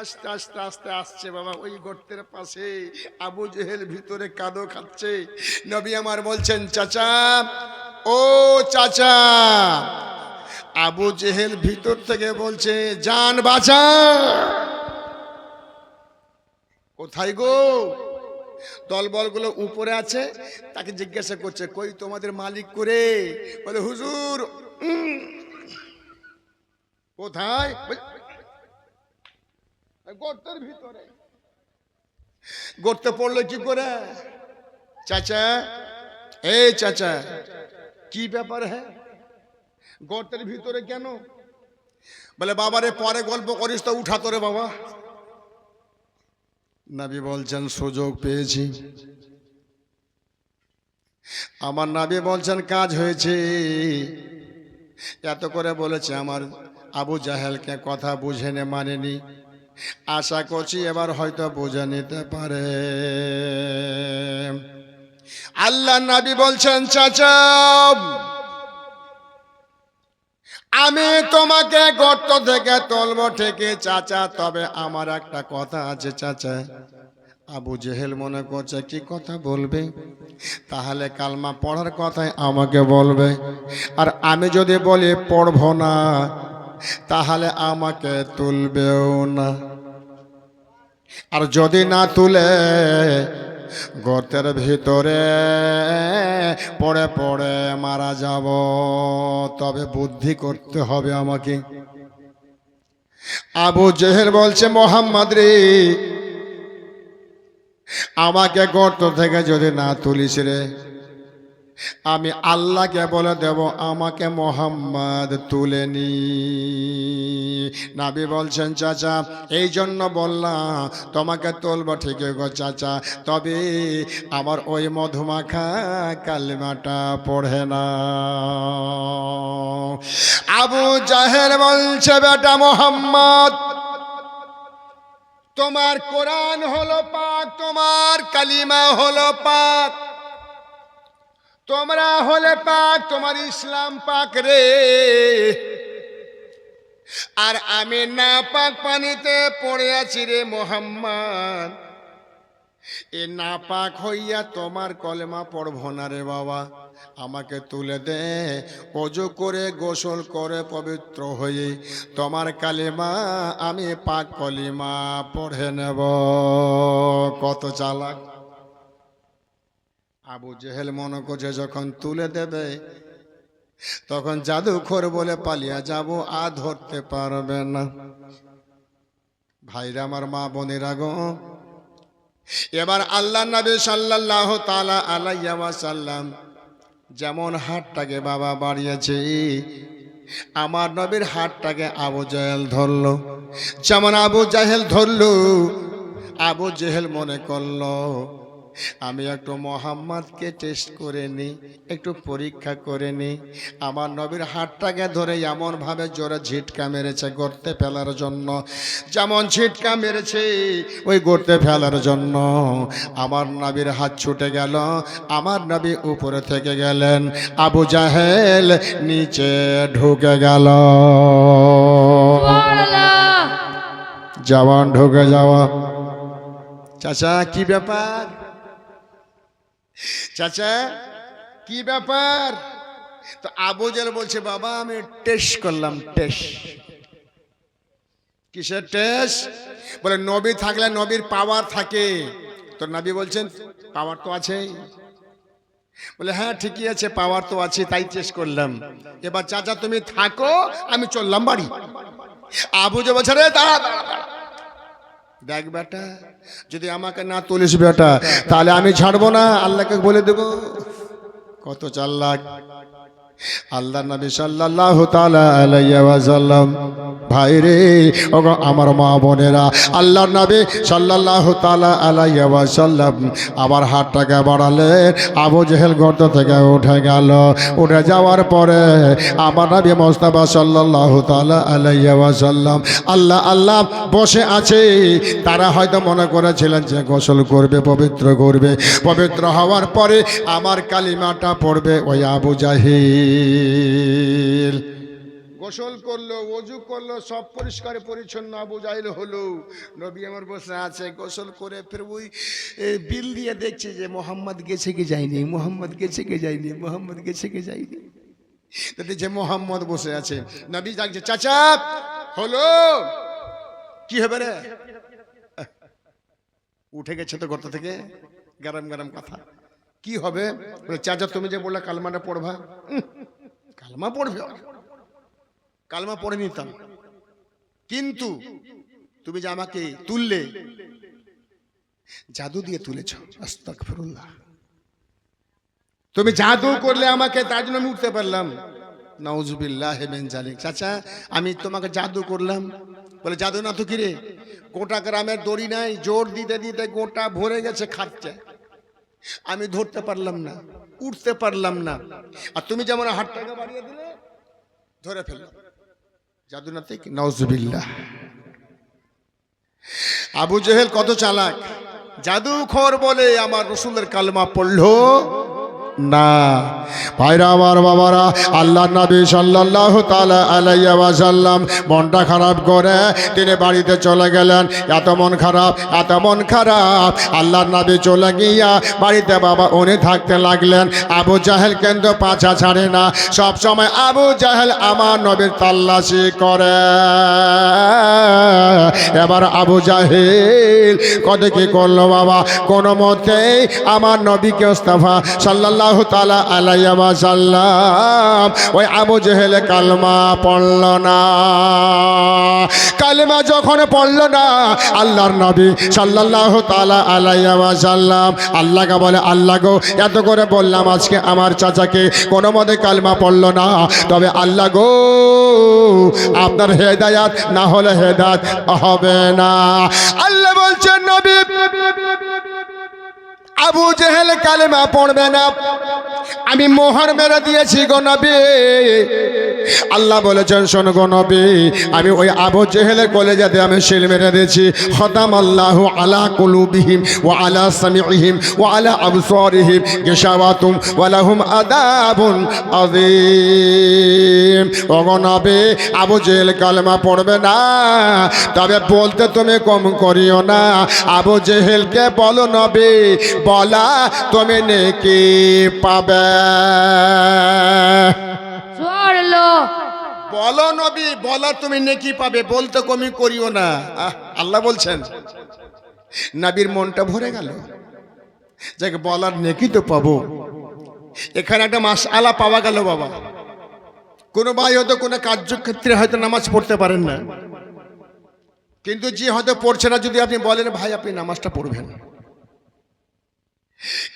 আস্তে আস্তে আস্তে আসছে বাবা, ওই গর্তের পাশে আবু জেহেল ভিতরে কাদো খাচ্ছে। নবী আমার বলছেন, চাচা, ও চাচা। আবু জেহেল ভিতর থেকে বলছে, জান বাঁচা কোথায় গো? দলবলগুলো উপরে আছে, তাকে জিজ্ঞাসা করছে, কই তোমাদের মালিক করে? বলে, হুজুর কোথায়? গর্তের ভিতরে। গর্তে পড়ল কি করে? চাচা এই চাচা কি ব্যাপার হ্যাঁ গর্তের ভিতরে কেন? বলে বাবারে পরে গল্প করিস তো উঠা তোরে বাবা। নাবি বলছেন সুযোগ পেয়েছি। আমার নাবি বলছেন কাজ হয়েছে। এত করে বলেছে আমার আবু জাহেলকে কথা বুঝে নে মানেনি। আশা করছি এবার হয়তো বুঝে নিতে পারে। আল্লাহ নাবি বলছেন, চাচা, আমি তোমাকে গর্ত থেকে তলব থেকে চাচা, তবে আমার একটা কথা আছে, চাচা। আবু জেহেল মনে করছে, কি কথা বলবে? তাহলে কালমা পড়ার কথাই আমাকে বলবে। আর আমি যদি বলি, পড়ব না, তাহলে আমাকে তুলবেও না। আর যদি না তুলে গর্তের ভিতরে পড়ে পড়ে মারা যাব, তবে বুদ্ধি করতে হবে আমাকে। আবু জেহের বলছে, মোহাম্মদ রে, আমাকে গর্ত থেকে যদি না তুলিস রে আমি আল্লাহকে বলে দেব, আমাকে মোহাম্মদ তুলে নি। নাবি বলছেন, চাচা এই জন্য বললাম, তোমাকে তুলব ঠিক গো চাচা, তবে আমার ওই মধুমাখা কালিমাটা পড়ে না। আবু জাহের বলছে, বেটা মোহাম্মদ, তোমার কোরআন হলো পাক, তোমার কালিমা হলো পাক। তোমরা হলে পাক, তোমার ইসলাম পাক রে। আর আমি না পাক পানিতে পড়ে আছি রে মোহাম্মদ। এ না পাক হইয়া তোমার কলেমা পড়ব না রে বাবা। আমাকে তুলে দে, অজু করে গোসল করে পবিত্র হয়ে তোমার কালিমা আমি পাক কলিমা পড়ে নেব। কত চালাক। আবু জেহেল মনে করছে যখন তুলে দেবে, তখন জাদুখোর বলে পালিয়া যাব, আর ধরতে পারবে না। ভাইরা আমার মা বোনের গো, এবার আল্লাহ নবী সাল্লাল্লাহ তালা আলাইয়া সাল্লাম যেমন হাতটাকে বাবা বাড়িয়েছে, আমার নবীর হাতটাকে আবু জাহেল ধরল। যেমন আবু জাহেল ধরলো, আবু জেহেল মনে করল আমি একটু মোহাম্মদকে টেস্ট করে নিই একটু পরীক্ষা করে নিই আমার নবীর হাতটাকে ধরে এমনভাবে জোরে ঝিটকা মেরেছে গড়তে ফেলার জন্য। যেমন ঝিটকা মেরেছে ওই গড়তে ফেলার জন্য। আমার নবীর হাত ছুটে গেল আমার নবী উপরে থেকে গেলেন। আবু জাহেল নিচে ঢুকে গেল। জওয়ান ঢুকে যাওয়া। চাচা কি ব্যাপার? চাচা কি ব্যাপার? তো আবু জেল বলছে বাবা আমি টেস্ট করলাম টেস্ট কিসের টেস্ট বলে নবী থাকলে নবীর পাওয়ার থাকে। তো নবী বলছেন পাওয়ার তো আছেই। বলে হ্যাঁ ঠিকই আছে পাওয়ার তো আছে তাই টেস্ট করলাম। এবার চাচা তুমি থাকো আমি চললাম বাড়ি। আবু যে বলছে রে দাঁড়া দাঁড়া, দাঁড়া। দেখ বেটা, যদি আমাকে না তুলিস বেটা, তাহলে আমি ছাড়বো না। আল্লাহকে বলে দেব, কত চার লাখ আল্লাহ নবী আলাইহি ওয়াসাল্লাম, ভাই রে, ওগো আমার মা বোনেরা আল্লাহ নবী সাল্লাল্লাহু তাআলা আলাইহি ওয়াসাল্লাম আবার হাতটাকে বাড়ালেন, আবু জেহেল গর্ত থেকে উঠে গেল। উঠে যাওয়ার পরে আমার নবী মোস্তফা সাল্লাল্লাহু তাআলা আলাইহি ওয়াসাল্লাম, আল্লাহ আল্লাহ, বসে আছে। তারা হয়তো মনে করেছিলেন যে গোসল করবে, পবিত্র করবে। পবিত্র হওয়ার পরে আমার কালিমাটা পড়বে ওই আবু জাহিল গোসল করল অজু করল, সব পরিষ্কার পরিচ্ছন্ন আবু জাহিল হলো। নবী আমার বসে আছে, গোসল করে ফের ওই বিল দিয়ে দেখছে যে মোহাম্মদ গেছে কি যায়নি, মোহাম্মদ গেছে কি যায়নি, মোহাম্মদ গেছে কি যায়নি। তো দেখছে মোহাম্মদ বসে আছে, নবী ডাকছে চাচা, হলো? কি হবে রে? উঠে গেছে তো গর্ত থেকে, গরম গরম কথা। কি হবে? চাচা, তুমি যে বললে কালমাটা পড়বা? কালমা পড়বে। কালমা পড়ে নিতাম। কিন্তু তুমি যে আমাকে তুললে, জাদু দিয়ে তুলেছ। আস্তাগফিরুল্লাহ। তুমি জাদু করলে আমাকে, তার জন্য আমি উঠতে পারলাম। নাউজুবিল্লাহ হেমেন জালিক চাচা, আমি তোমাকে জাদু করলাম। বলে, জাদু না তো কিরে গোটা গ্রামের দড়ি নাই, জোর দিতে দিতে গোটা ভরে গেছে খাচ্ছে আমি ধরতে পারলাম না, উঠতে পারলাম না। আর তুমি যেমন হাতটাকে বাড়িয়ে দিলে, ধরে ফেললাম। জাদু নজবিল্লা আবু জহেল কত চালাক। জাদুখর বলে আমার রসুলের কালমা পড়ল না। ভাইরা, আমার বাবারা, আল্লাহ নবী সাল্লাল্লাহু তাআলা আলাইহি ওয়াসাল্লাম মনটা খারাপ করে তিনি বাড়িতে চলে গেলেন। এত মন খারাপ, এত মন খারাপ। আল্লাহ নবী চলে গিয়া বাড়িতে বাবা, উনি থাকতে লাগলেন। আবু জাহেল কিন্তু পাছা ছাড়ে না। সব সময় আবু জাহেল আমার নবীর তাল্লাশি করে। এবার আবু জাহেল কত কি করল বাবা? কোনো মতেই আমার নবীকে ওস্তাফা সাল্লাল্লাহু তাআলা আলাইহি ওয়াসাল্লাম। ওই আবু জেহেল কালমা পড়ল না। কালেমা যখন পড়ল না, আল্লাহর নবী সাল্লাল্লাহু তাআলা আলাইহি ওয়াসাল্লাম আল্লাহকে বলে, আল্লাহ গো, এত করে বললাম আজকে আমার চাচাকে কোনো মতে কালমা পড়ল না। তবে আল্লাহ গো, আপনার হেদায়াত না হলে হেদায়াত হবে না। আল্লাহ বলছেন, নবী আবু জেহেল কালেমা পড়বে না। আমি মোহর মেরে দিয়েছি গো নবী। আল্লাহ বলেছেন, শোন গো নবী, আমি ওই আবু জেহেলের কলেজাতে আমি শিল মেরে দিয়েছি। খতাম আল্লাহ আলা কুলুবিহিম ও আলা সামিহিম ওয়া আলা আবসারিহিম গিশাওয়াতুম ওয়া লাহুম আদাবুন আযীম। ও গো নবী, আবু জেহেল কালেমা পড়বে না। তবে বলতে তুমি কম করিও না। আবু জেহেলকে বলো নবী, বলা তুমি নেকি পাবে। বলো নবী, বলা তুমি নেকি পাবে, বলতে কমি করিও না। আল্লাহ বলছেন, নাবির মনটা ভরে গেল। যাকে, বলার নেকি তো পাবো। এখানে একটা মাস আলা পাওয়া গেল বাবা। কোনো ভাই হয়তো কোনো কার্যক্ষেত্রে হয়তো নামাজ পড়তে পারেন না। কিন্তু যে হয়তো পড়ছে না, যদি আপনি বলেন, ভাই, আপনি নামাজটা পড়বেন।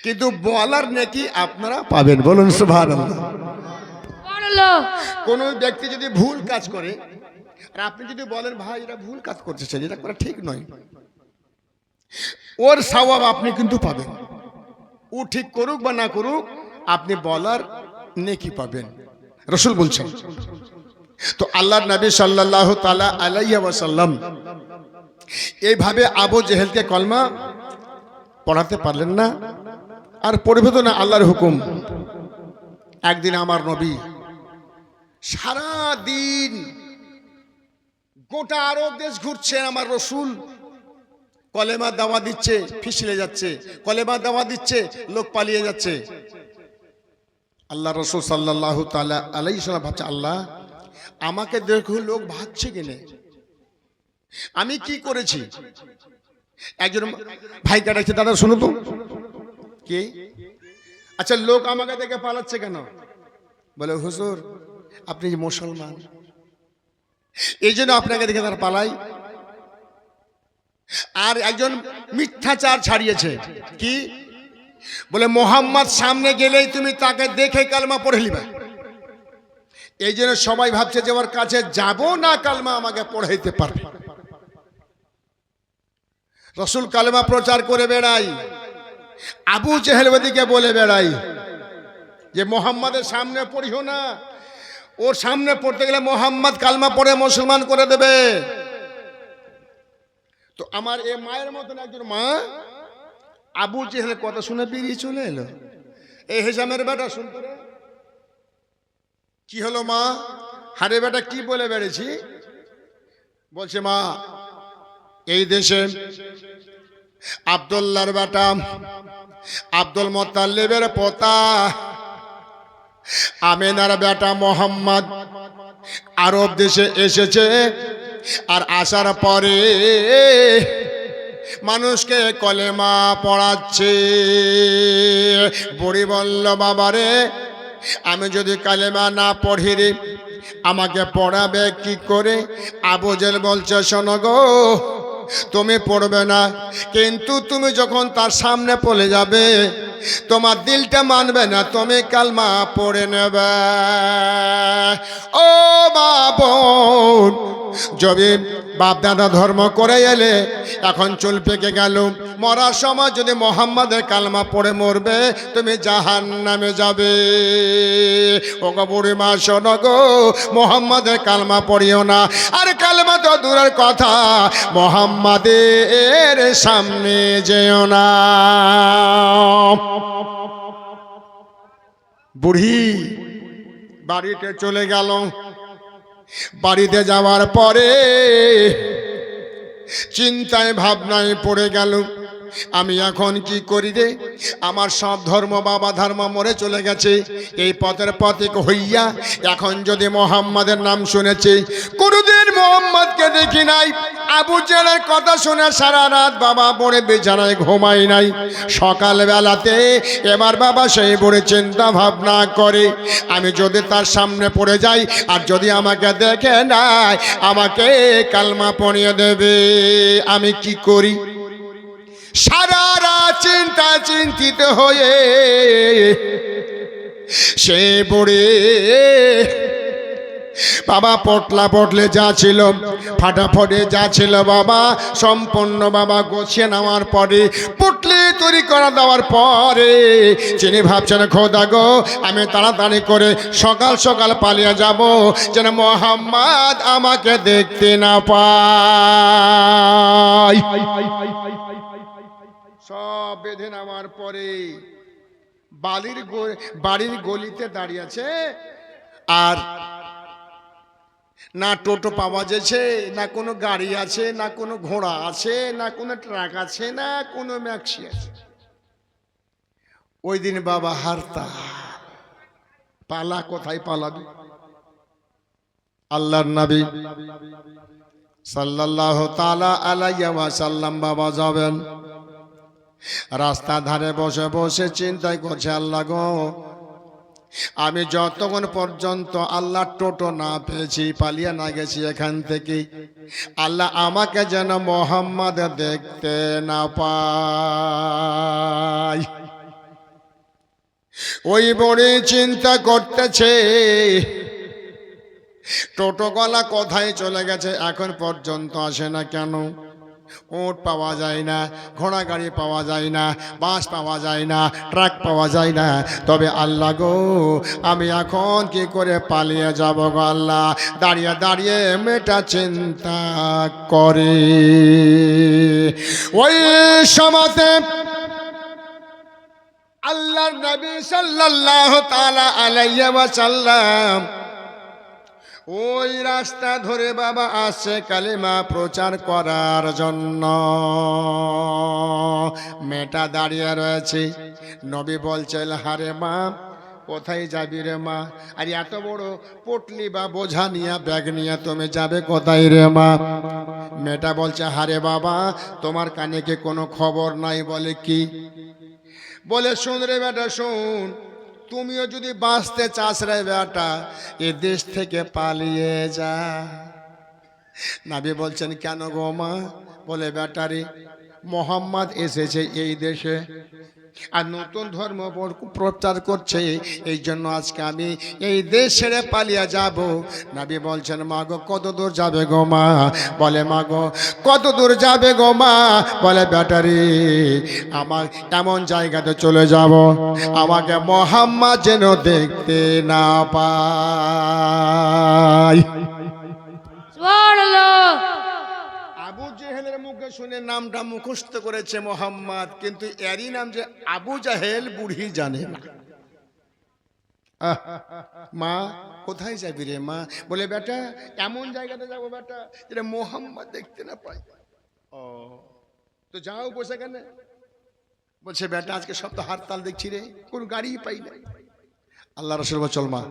কিন্তু বলার নেকি আপনারা পাবেন। বলুন সুভান কোন ব্যক্তি যদি ভুল কাজ করে, আর আপনি যদি বলেন, ভাই এটা ভুল কাজ করতেছে এটা করা ঠিক নয়। ওর সওয়াব আপনি কিন্তু পাবেন। ও ঠিক করুক বা না করুক, আপনি বলার নেকি পাবেন। রসুল বলছেন, তো আল্লাহ নবী সাল্লাল্লাহু তাআলা আলাইহি ওয়াসাল্লাম এইভাবে আবু জেহেলকে কলমা পড়াতে পারলেন না। আর পড়বে তো না আল্লাহর হুকুম, একদিন আমার নবী সারা দিন গোটা আরব দেশ ঘুরছে আমার রসুল। কলেমা দাওয়া দিচ্ছে, ফিসলে যাচ্ছে। কলেমা দাওয়া দিচ্ছে, লোক পালিয়ে যাচ্ছে। আল্লাহ রসুল সাল্লাহ তালা আলাই ভাবছে, আল্লাহ, আমাকে দেখো লোক ভাগছে কেনে? আমি কি করেছি? একজন ভাই ডাকছে দাদা শুনো তো। কে? আচ্ছা লোক আমাকে দেখে পালাচ্ছে কেন? বলে, হুজুর আপনি যে মুসলমান, এই জন্য আপনাকে দেখে তারা পালাই। আর একজন মিথ্যাচার ছাড়িয়েছে। কি? বলে, মোহাম্মদ, সামনে গেলেই তুমি তাকে দেখে কালমা পড়ে নিবে। এই জন্য সবাই ভাবছে যে ওর কাছে যাব না, কালমা আমাকে পড়াইতে পারবে। রসুল কালমা প্রচার করে বেড়াই। আবু জেহেল ওদিকে বলে বেড়াই যে, মোহাম্মদের সামনে পড়িও না ওর সামনে পড়তে গেলে মোহাম্মদ কালমা পড়ে মুসলমান করে দেবে। তো আমার এ মায়ের মতন একজন মা, আবু জেহেলের কথা শুনে বেরিয়ে চলে এলো। এই হেসামের বেটা শুনতে। কি হলো মা? হারে বেটা, কি বলে বেড়েছি? বলছে, মা, এই দেশে আবদুল্লার বেটা, আব্দুল মোতাল্লিবের পোতা। আমেনার বেটা মোহাম্মদ আরব দেশে এসেছে আর আসার পরে মানুষকে কলেমা পড়াচ্ছে। বুড়ি বলল, বাবারে, আমি যদি কালেমা না পড়ি রে, আমাকে পড়াবে কি করে? আবুজেল বলছে, শোনো গো তুমি পড়বে না। কিন্তু তুমি যখন তার সামনে পড়ে যাবে, তোমার দিলটা মানবে না, তুমি কালমা পড়ে নেবে। ও মা বোন যদি বাপ দাদা ধর্ম করে এলে এখন চুল পেকে গেল। মরার সময় যদি মোহাম্মদের কালমা পড়ে মরবে, তুমি জাহান নামে যাবে। ও বুড়ি মা শোন গো, মোহাম্মদের কালমা পড়িও না। আর কালমা তো দূরের কথা, মোহাম্মদের সামনে যেও না। বুড়ি, বাড়িতে চলে গেল। বাড়িতে যাওয়ার পরে চিন্তায় ভাবনায় পড়ে গেল। আমি এখন কি করি রে? আমার সব ধর্ম বাবা ধর্ম মরে চলে গেছে। এই পথের পথিক হইয়া এখন যদি মোহাম্মদের নাম শুনেছি, কোনোদিন মোহাম্মদকে দেখি নাই। আবু জেলের কথা শুনে সারা রাত বাবা পড়ে বিছানায় ঘুমাই নাই। সকাল বেলাতে এবার বাবা সেই বড়ে চিন্তা ভাবনা করে, আমি যদি তার সামনে পড়ে যাই আর যদি আমাকে দেখে নাই, আমাকে কালমা পড়িয়ে দেবে। আমি কি করি? সারা রাত চিন্তা চিন্তিত হয়ে সে পড়ে বাবা পটলা পটলে যা ছিল, ফাটাফটে যা ছিল বাবা, সম্পূর্ণ বাবা গোছিয়ে নেওয়ার পরে, পুটলি তৈরি করা দেওয়ার পরে চিনি ভাবছেন, খোদা গো, আমি তাড়াতাড়ি করে সকাল সকাল পালিয়ে যাব, যেন মোহাম্মদ আমাকে দেখতে না পায়। সব বেঁধে নেওয়ার পরে বালির বাড়ির গলিতে দাঁড়িয়ে আছে। আর না টোটো পাওয়া যাচ্ছে, না কোনো গাড়ি আছে, না কোনো ঘোড়া আছে, না কোনো ট্রাক আছে, না কোনো ম্যাক্সি আছে। ওই দিন বাবা হারতা। পালা কোথায় পালাবি? আল্লাহর নবী সাল্লাল্লাহু তাআলা আলাইহি ওয়াসাল্লাম বাবা যাবেন। রাস্তা ধারে বসে বসে চিন্তাই করছে, আল্লাহ গো, আমি যতক্ষণ পর্যন্ত আল্লাহ টোটো না পেয়েছি, পালিয়ে না গেছি এখান থেকে, আল্লাহ আমাকে যেন মোহাম্মদ দেখতে না পাই ওই বড়ি চিন্তা করতেছে টোটো গলা কোথায় চলে গেছে? এখন পর্যন্ত আসে না কেন? উট পাওয়া যায় না, ঘোড়া গাড়ি পাওয়া যায় না, বাস পাওয়া যায় না, ট্রাক পাওয়া যায় না। তবে আল্লাহ গো, আমি এখন কি করে পালিয়ে যাব গো আল্লাহ? দাঁড়িয়ে দাঁড়িয়ে মেটা চিন্তা করে। ওই সমাতে আল্লাহ নবী সাল্লাল্লাহু তাআলা আলাইহি ওয়াসাল্লাম ওই রাস্তা ধরে বাবা আসছে কালিমা প্রচার করার জন্য। মেটা দাঁড়িয়ে রয়েছে। নবী বলছেন হারে মা, কোথায় যাবি রে মা? আর এত বড় পটলি বা বোঝা নিয়ে, ব্যাগ নিয়ে তুমি যাবে কোথায় রে মা? মেয়েটা বলছে, হারে বাবা, তোমার কানে কি কোনো খবর নাই বলে কি? বলে, শোন রে বেটা, শোন তুমিও যদি বাঁচতে চাস রে বেটা, এ দেশ থেকে পালিয়ে যা। নাবি বলছেন, কেন গো মা? বলে বেটারি মোহাম্মদ এসেছে এই দেশে। আর নতুন ধর্ম পর- প্রচার করছে, এই জন্য আজকে আমি এই দেশ ছেড়ে পালিয়ে যাব। নাবি বলছেন মা গো কত দূর যাবে গো মা? বলে মা গো কত দূর যাবে গো মা? বলে, ব্যাটারি, আমার এমন জায়গাতে চলে যাব। আমাকে মোহাম্মদ যেন দেখতে না আবু জেহেলের মুখে শুনে নামটা মুখস্থ করেছে মোহাম্মদ, কিন্তু এরই নাম যে আবু জাহেল বুড়ি জানে না। মা, কোথায় যাবি রে মা? বলে, বেটা, এমন জায়গাতে যাব বেটা, যেটা মোহাম্মদ দেখতে না পাই ও, তো যাও বসে কেন বলছে, বেটা, আজকে সব তো হারতাল দেখছি রে, কোন গাড়ি পাই না। আল্লাহ রসুল চল মা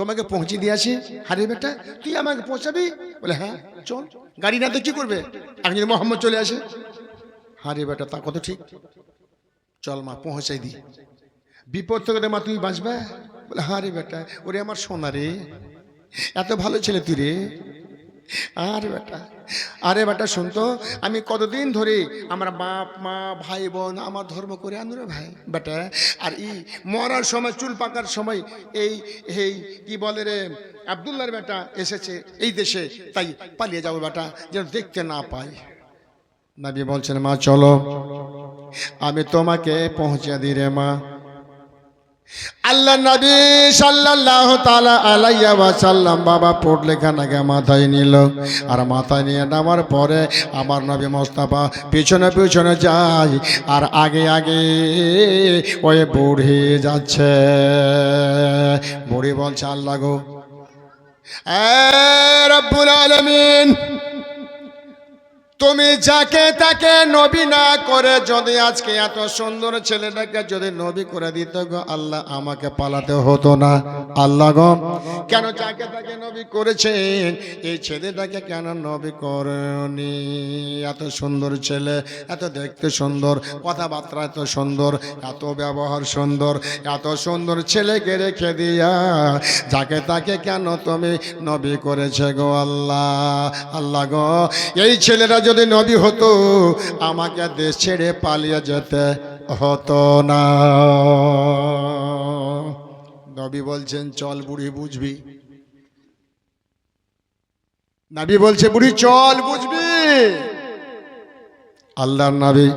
তোমাকে পৌঁছে দিয়ে আসি? হারিয়ে বেটা, তুই আমাকে পৌঁছাবি? বলে হ্যাঁ চল। গাড়ি না তো কি করবে? এখন যদি মোহাম্মদ চলে আসে। হারিয়ে বেটা তা কত ঠিক। চল মা, পৌঁছাই দি। বিপদ থেকে মা, তুমি বাঁচবে? বলে হ্যাঁ রে বেটা, ওরে আমার সোনা রে, এত ভালো ছেলে তুই রে। আরে বেটা আরে বেটা শুনতো আমি কতদিন ধরে আমার বাপ, মা, ভাই, বোন আমার ধর্ম করে আনু রে ভাই। বেটা, আর ই মরার সময়, চুল পাকার সময় এই এই কি বলে রে আবদুল্লার বেটা এসেছে এই দেশে, তাই পালিয়ে যাব বেটা, যেন দেখতে না পাই। নাবি বলছেন, মা, চলো, আমি তোমাকে পৌঁছে দিই রে মা। আল্লাহ নবী সাল্লাল্লাহু তাআলা আলাইহি ওয়াসাল্লাম বাবা পোট লেখানাকে মাথায় নিল। আর মাথায় নিয়ে নামার পরে আমার নবী মোস্তাফা পিছনে পিছনে যায় আর আগে আগে ওই বুড়ি যাচ্ছে। বুড়ি বলছে, আল্লাহ গো রব্বুল আলামিন তুমি যাকে তাকে নবী না করে যদি আজকে এত সুন্দর ছেলেটাকে যদি নবী করে দিত গো, আল্লাহ আমাকে পালাতে হতো না। আল্লাহ গো, কেন যাকে তাকে নবী করেছেন, এই ছেলেটাকে কেন নবী করনি? এত সুন্দর ছেলে, এত দেখতে সুন্দর, কথাবার্তা এত সুন্দর, এত ব্যবহার সুন্দর, এত সুন্দর ছেলেকে রেখে দিয়া যাকে তাকে কেন তুমি নবী করেছে গো আল্লাহ? আল্লাহ গো, এই ছেলেরা যদি নবী হতো, আমাকে দেশ ছেড়ে পালিয়ে যেতে হতো না। নবী বলছেন, চল বুড়ি, বুঝবি? নবী বলছে, বুড়ি, চল বুঝবি। আল্লাহর নবী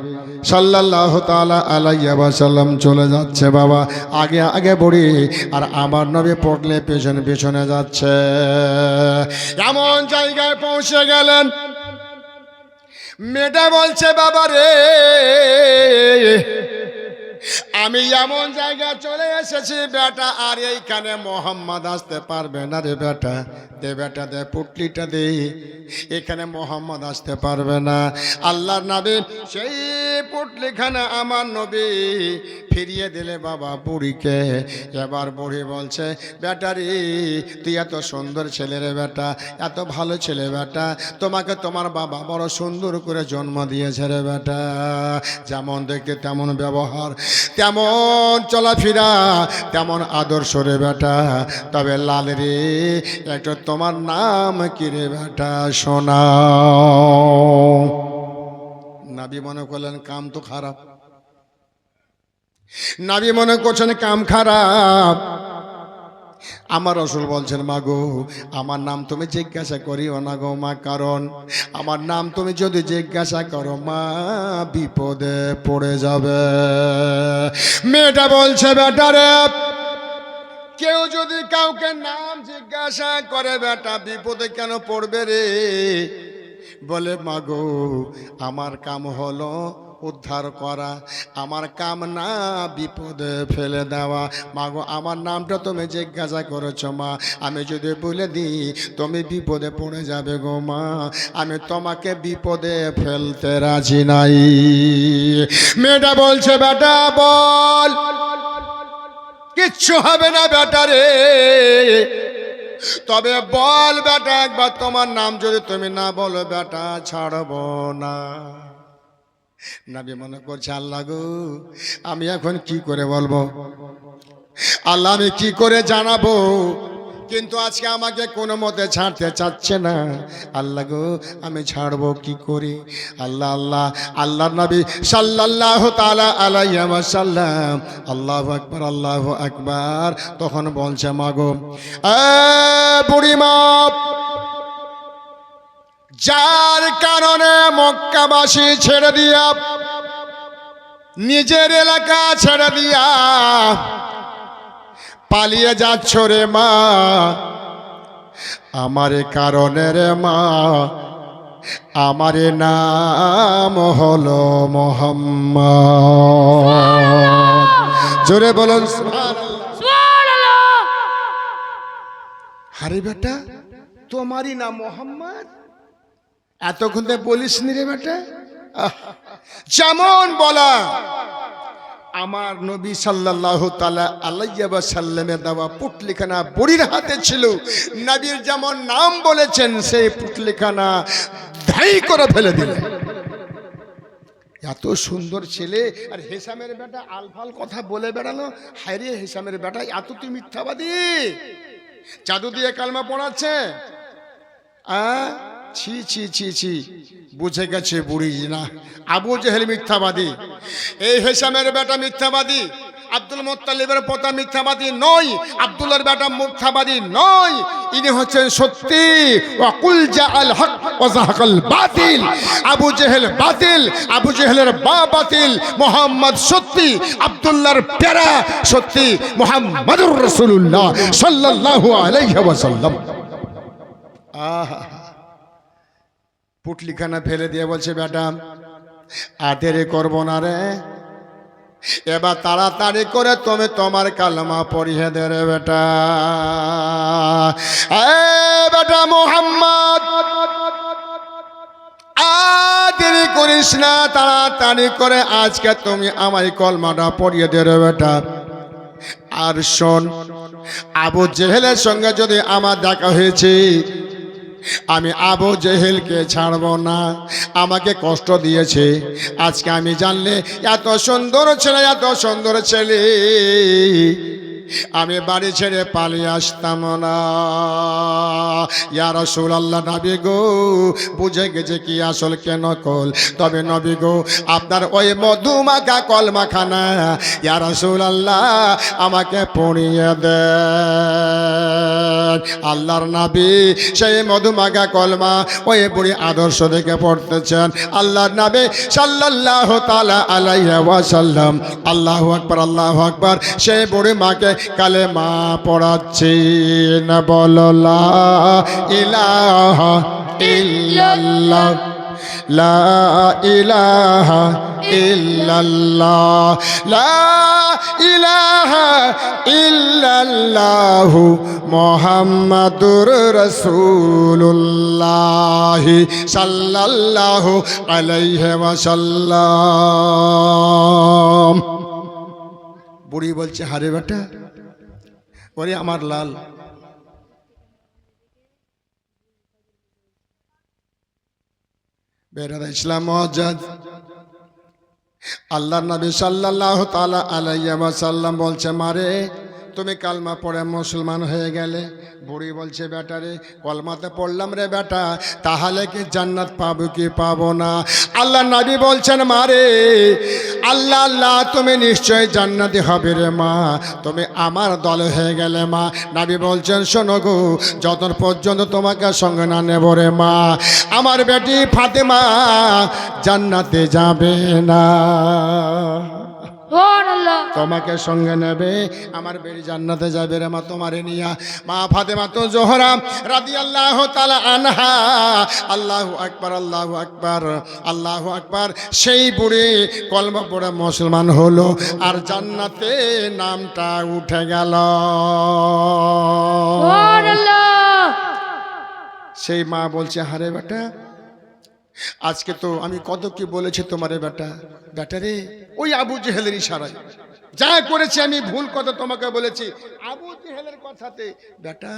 সাল্লাল্লাহু তাআলা আলাইহি ওয়াসাল্লাম চলে যাচ্ছে, বাবা। আগে আগে বুড়ি, আর আমার নবী পড়লে পেছনে পেছনে যাচ্ছে। এমন জায়গায় পৌঁছে গেলেন মেয়েটা বলছে, বাবা রে, আমি এমন জায়গা চলে এসেছি, বেটা, আর এইখানে মোহাম্মদ আসতে পারবে না রে বেটা। দে বেটা, দে পুটলিটা দে। এখানে মোহাম্মদ আসতে পারবে না। আল্লাহর নাবি সেই পুটলিখানে আমার নবী। ফিরিয়ে দিলে বাবা বুড়িকে। এবার বুড়ি বলছে বেটা রে তুই এত সুন্দর ছেলে রে বেটা, এত ভালো ছেলে বেটা, তোমাকে তোমার বাবা বড় সুন্দর করে জন্ম দিয়েছে রে বেটা। যেমন দেখতে তেমন ব্যবহার, তেমন চলাফেরা, তেমন আদর্শ রে বেটা। তবে লাল রে, একটু তোমার নাম কি রে বেটা, শোনাও। নাবি মনে করলেন, কাম তো খারাপ। নাবি মনে করছেন, কাম খারাপ। আমার রসুল বলছেন, মা গো, আমার নাম তুমি জিজ্ঞাসা করিও না গো, মা, কারণ আমার নাম তুমি যদি জিজ্ঞাসা করো, মা, বিপদে পড়ে যাবে। মেয়েটা বলছে বেটারে কেউ যদি কাউকে নাম জিজ্ঞাসা করে, বেটা, বিপদে কেন পড়বে রে? বলে, মাগো, আমার কাম হলো উদ্ধার করা। আমার কাম না বিপদে ফেলে দেওয়া। মাগো, আমার নামটা তুমি জিজ্ঞাসা করেছ, মা। আমি যদি বলে দিই, তুমি বিপদে পড়ে যাবে গো, মা। আমি তোমাকে বিপদে ফেলতে রাজি নাই। মেয়েটা বলছে, বেটা, বল। কিচ্ছু হবে না, বেটা রে। তবে বল বেটা, একবার তোমার নাম যদি তুমি না বলো বেটা, ছাড়ব না। নাবি মনে করছে, আল্লাহ গো, আমি এখন কি করে বলব? আল্লাহ আমি কি করে জানাব? কিন্তু আজকে আমাকে কোনো মতে ছাড়তে চাচ্ছে না। আল্লাহ গো, আমি ছাড়বো কি করে? আল্লাহ আল্লাহ আল্লাহ নবী সাল্লাল্লাহ তালা আলাইয়া সাল্লাম আল্লাহ আকবার আল্লাহ আকবার, তখন বলছে, মাগো বুড়িমা যার কারণে মক্কাবাসী ছেড়ে দিয়া, নিজের এলাকা ছেড়ে দিয়া পালিয়ে যাচ্ছ রে মা। আমার কারণে রে মা। আমার নাম হল মোহাম্মদ। জোরে বলুন আরে বেটা তোমারই নাম মোহাম্মদ? এতক্ষণ বলিস নি রে বেটা। যেমন বলা। আমার নবী সাল্লাহ তালা আল্লাহ্বা সাল্লামের দেওয়া পুটলিখানা বুড়ির হাতে ছিল। নবীর যেমন নাম বলেছেন, সেই পুটলিখানা ধাই করে ফেলে দিলেন। এত সুন্দর ছেলে, আর হেসামের বেটা আলফাল কথা বলে বেড়ানো হায়রে হেসামের বেটা, এত তুই মিথ্যাবাদী। জাদু দিয়ে কালমা পড়াচ্ছে। আ? ছি ছি ছি ছি। বুঝে গেছে বুড়ি না। আবু জেহেল মিথ্যাবাদী। এই হেসামের বেটা মিথ্যাবাদী। আব্দুল মোত্তালিবের পোতা মিথ্যাবাদী নয়। আব্দুল্লার বেটা মিথ্যাবাদী নয়। ইনি হচ্ছেন সত্যি। ওয়াকুল জাআল হক ওয়া জাহাকাল বাতিল। আবু জেহেল বাতিল। আবু জেহেলের বা বাতিল। মোহাম্মদ সত্যি। আব্দুল্লাহর প্যারা সত্যি। মোহাম্মদুর রাসূলুল্লাহ সাল্লাল্লাহু আলাইহি ওয়াসাল্লাম। আহা। পুটলিখানা ফেলে দিয়ে বলছে, বেটা আদেরে করব না রে। এবার তাড়াতাড়ি করে তুমি তোমার কালমা পড়িয়ে দে রে, বেটা। এ বেটা মোহাম্মদ আদেরি করিস না, তাড়াতাড়ি করে আজকে তুমি আমায় কলমাটা পড়িয়ে দে রে, বেটা। আর শোন, আবু জেহেলের সঙ্গে যদি আমার দেখা হয়েছে আমি আবু জেহেলকে ছাড়ব না। আমাকে কষ্ট দিয়েছে। আজকে আমি জানলে, এত সুন্দর ছেলে, এত সুন্দর ছেলে। আমি বাড়ি ছেড়ে পালিয়ে আসতাম না। ইয়ার রসুল আল্লাহ নবী গো, বুঝে গেছে কি আসল, কেন কল? তবে নবী গো, আপনার ওই মধুমাখা কল মাখানা ইয়া রসুল আল্লাহ আমাকে পড়িয়ে দেন। আল্লাহর নাবি সেই মধুমাখা কলমা ওই বুড়ি আদর্শ দেখে পড়তেছেন। আল্লাহর নাবি সাল্লাল্লাহ তালা আলাইহি ওয়াসাল্লাম, আল্লাহু আকবার আল্লাহু আকবার, সেই বুড়ি মাকে কালে মা পড়াচ্ছেন বললা ইলাহা ইল্লাল্লাহ। লা ইলাহা ইল্লাল্লাহ। লা ইলাহা ইল্লাল্লাহু মুহাম্মাদুর বুড়ি বলছে, হারে বেটা ওরে আমার লাল। বেরাদা ইসলাম আল্লাহ নবী সাল্লাহ তালা আলাইয়া সাল্লাম বলছে মারে তুমি কালমা পড়ে মুসলমান হয়ে গেলে। বুড়ি বলছে, বেটা রে, কলমাতে পড়লাম রে বেটা, তাহলে কি জান্নাত পাবো কি পাবো না? আল্লাহ নাবি বলছেন মারে আল্লাহ আল্লাহ, তুমি নিশ্চয় জান্নাতি হবে রে মা। তুমি আমার দল হয়ে গেলে মা। নাবি বলছেন, শোনো গো যত পর্যন্ত তোমাকে সঙ্গে না নেব রে মা, আমার বেটি ফাতেমা জান্নাতে যাবে না। তোমাকে সঙ্গে নেবে আমার বেড়ি জান্নাতে যাবে রে মা তোমারে নিয়া। মা ফাতেমা তো জোহরাম রাদি আল্লাহ তালা আনহা। আল্লাহ আকবার আল্লাহ আকবার আল্লাহ আকবার। সেই বুড়ি কলমা পড়ে মুসলমান হলো আর জান্নাতে নামটা উঠে গেল। সেই মা বলছে হারে বেটা আজকে তো আমি কত কি বলেছি তোমারে বেটা বেটা রে, ওই আবু জেহেলের ইশারায়। যা করেছি আমি ভুল কথা তোমাকে বলেছি। আবু জেহেলের কথাতে বেটা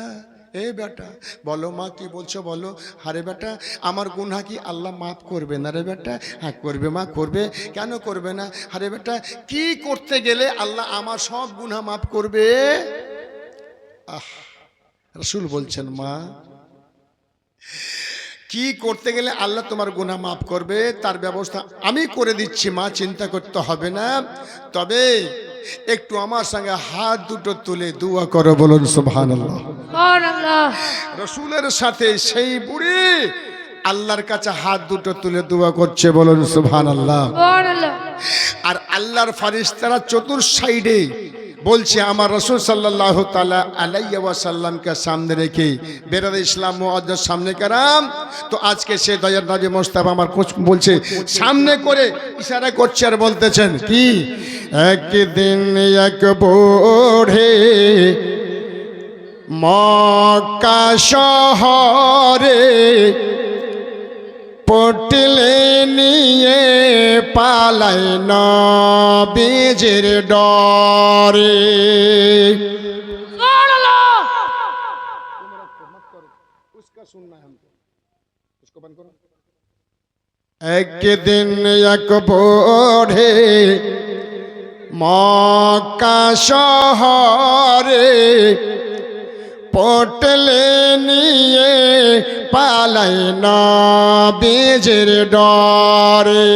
এ বেটা বলো মা কি বলছো বলো। হারে বেটা আমার গুনহা কি আল্লাহ মাফ করবে না রে বেটা হ্যাঁ করবে মা, করবে। কেন করবে না? আরে বেটা কি করতে গেলে আল্লাহ আমার সব গুনহা মাফ করবে? আহ, রসুল বলছেন, মা কি করতে গেলে আল্লাহ তোমার গুণা মাফ করবে তার ব্যবস্থা আমি করে দিচ্ছি মা চিন্তা করতে হবে না। তবে একটু আমার সঙ্গে হাত দুটো তুলে দুয়া করো বলুন সুবহানাল্লাহ। রসুলের সাথে সেই বুড়ি আল্লাহর কাছে হাত দুটো তুলে দোয়া করছে বলুন সুবহানাল্লাহ। সুবহানাল্লাহ। আর আল্লাহর ফারিস্তারা চতুর সাইডে বলছে, আমার রসুল সাল্লাহ তালা আলাইয়া সাল্লামকে সামনে রেখে বেরাদ ইসলাম মুআজ্জাজ সামনে কারাম। তো আজকে সে দয়ার নবী মোস্তাফা আমার কোচ বলছে, সামনে করে ইশারা করছে আর বলতেছেন, কি? একদিন এক বোড়ে মক্কা শহরে পটলে নিয়ে পালাই নবীজির ডরে। একদিন এক বোড়ে মকা শহরে পটলে নিয়ে পালাই নবীজির ডরে।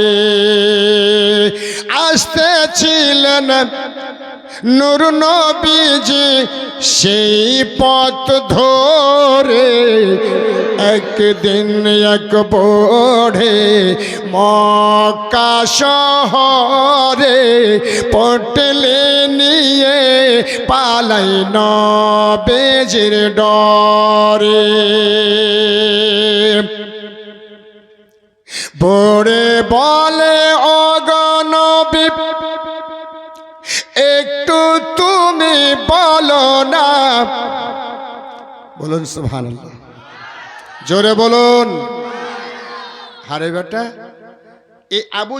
আসতেছিলেন নূর নবীজি সেই পথ ধরে একদিন এক বোড়ে মক্কা শহরে পটলে নিয়ে পালাই নবেজির ডরে। বড়ে বলে অগণবী বলো না। বলুন সুভান জোরে বলুন। হারে বেটা এই আবু